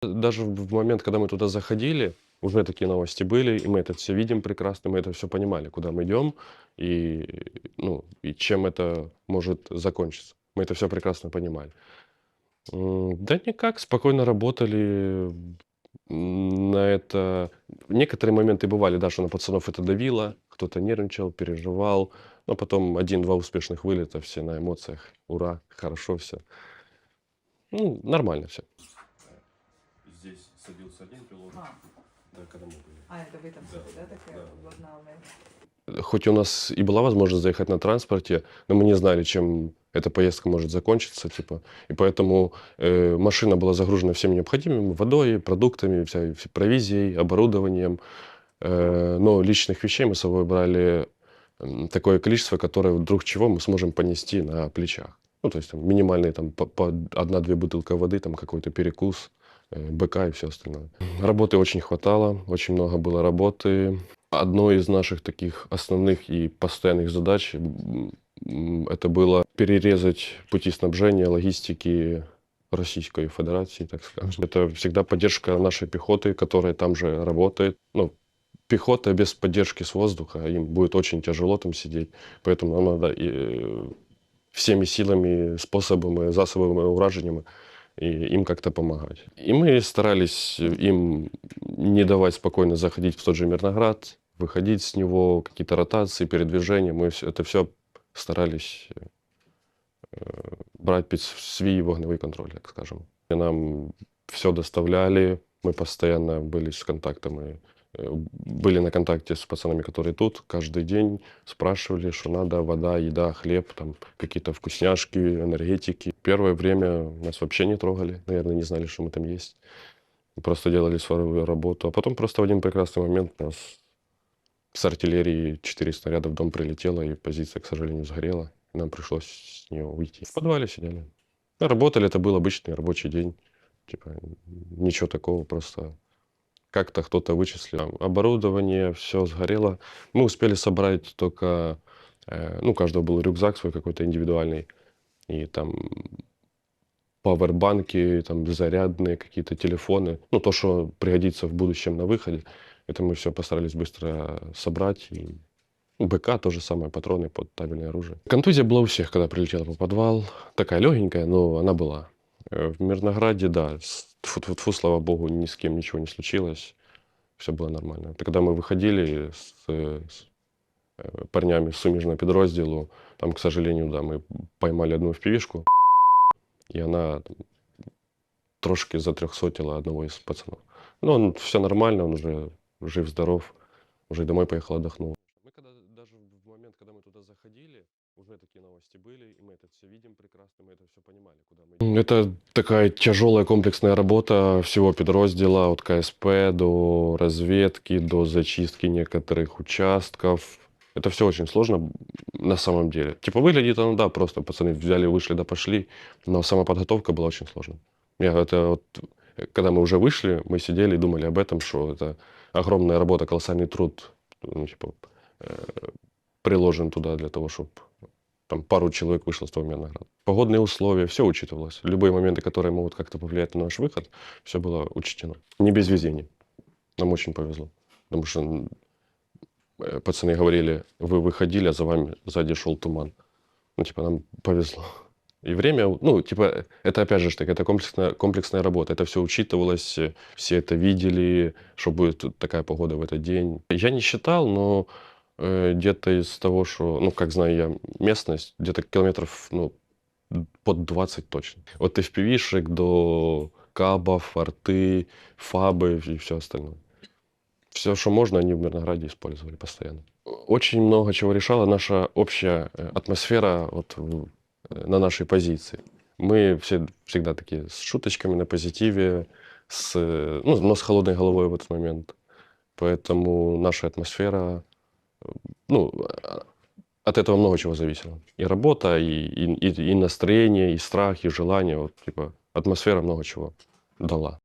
Даже в момент, когда мы туда заходили, уже такие новости были, и мы это все видим прекрасно, мы это все понимали, куда мы идем и, ну, и чем это может закончиться. Мы это все прекрасно понимали. Да никак, спокойно работали. На это некоторые моменты бывали, да, что на пацанов это давило, кто-то нервничал, переживал, но потом один-два успешных вылета, все на эмоциях, ура, хорошо все. Ну, нормально все. Садился один пилот, А, да, когда мы были. а это вы там Да, да, таке да. обладнали? Хоть у нас и была возможность заехать на транспорте, но мы не знали, чем эта поездка может закончиться, типа. И поэтому э, машина была загружена всем необходимым, водой, продуктами, вся, вся провизией, оборудованием. Э, но личных вещей мы с собой брали такое количество, которое вдруг чего мы сможем понести на плечах. Ну, то есть там, минимальные там по, по одна-две бутылка воды, там какой-то перекус, БК и все остальное. Работы очень хватало, очень много было работы. Одной из наших таких основных и постоянных задач это было перерезать пути снабжения, логистики Российской Федерации, так скажем. Это всегда поддержка нашей пехоты, которая там же работает. Ну, пехота без поддержки с воздуха, им будет очень тяжело там сидеть. Поэтому нам надо и, э, всеми силами, способами, засобами, ураженнями и им как-то помогать. И мы старались им не давать спокойно заходить в тот же Мирноград, выходить с него, какие-то ротации, передвижения. Мы это все старались э, брать під свій вогневий контроль, так скажем. И нам все доставляли, мы постоянно были с контактами, были на контакте с пацанами, которые тут, каждый день спрашивали, что надо, вода, еда, хлеб, там какие-то вкусняшки, энергетики. Первое время нас вообще не трогали, наверное, не знали, что мы там есть. Просто делали свою работу. А потом просто в один прекрасный момент нас с артиллерии четыре снаряда в дом прилетело, и позиция, к сожалению, сгорела. Нам пришлось с нее уйти. В подвале сидели. Работали, это был обычный рабочий день. Типа, ничего такого, просто как-то кто-то вычислил. Оборудование, все сгорело. Мы успели собрать только, э, ну, у каждого был рюкзак свой какой-то индивидуальный. И там пауэрбанки, там зарядные какие-то телефоны. Ну, то, что пригодится в будущем на выходе. Это мы все постарались быстро собрать. И БК то же самое, патроны под табельное оружие. Контузия была у всех, когда прилетела по подвал. Такая легенькая, но она была. Э, В Мирнограде, да, тфу слава богу, ни с кем ничего не случилось. Все было нормально. Это когда мы выходили с, э, с, э, парнями с суміжного підрозділу, там, к сожалению, да, мы поймали одну впівішку, и она там, трошки затрехсотила одного из пацанов. Ну, он все нормально, он уже жив-здоров, уже домой поехал, отдохнул. когда мы туда заходили, уже такие новости были, и мы это все видим прекрасно, мы это все понимали, куда мы Это такая тяжелая комплексная работа всего подроздела, от КСП до разведки, до зачистки некоторых участков. Это все очень сложно на самом деле. Типа выглядит оно, да, просто пацаны взяли, вышли, да пошли, но сама подготовка была очень сложной. Я это вот, э, когда мы уже вышли, мы сидели и думали об этом, что это огромная работа, колоссальный труд, ну, типа, э, приложен туда для того, чтобы там пару человек вышло с того Мирнограда. Погодные условия, все учитывалось. Любые моменты, которые могут как-то повлиять на наш выход, все было учтено. Не без везения. Нам очень повезло. Потому что э, пацаны говорили, вы выходили, а за вами сзади шел туман. Ну, типа, нам повезло. И время, ну, типа, это опять же так, это комплексная, комплексная работа. Это все учитывалось, э, все это видели, что будет такая погода в этот день. Я не считал, но где-то из того, что, ну, как знаю я местность, где-то километров, ну, под 20 точно. От FPV-шек до кабов, арты, фабы и все остальное. Все, что можно, они в Мирнограде использовали постоянно. Очень много чего решала наша общая э, атмосфера вот э, на нашей позиции. Мы все всегда такие с шуточками на позитиве, с, э, ну, но с холодной головой в этот момент. Поэтому наша атмосфера, э, ну, от этого много чего зависело. И работа, и, и, и настроение, и страх, и желание. Вот, типа, атмосфера много чего дала.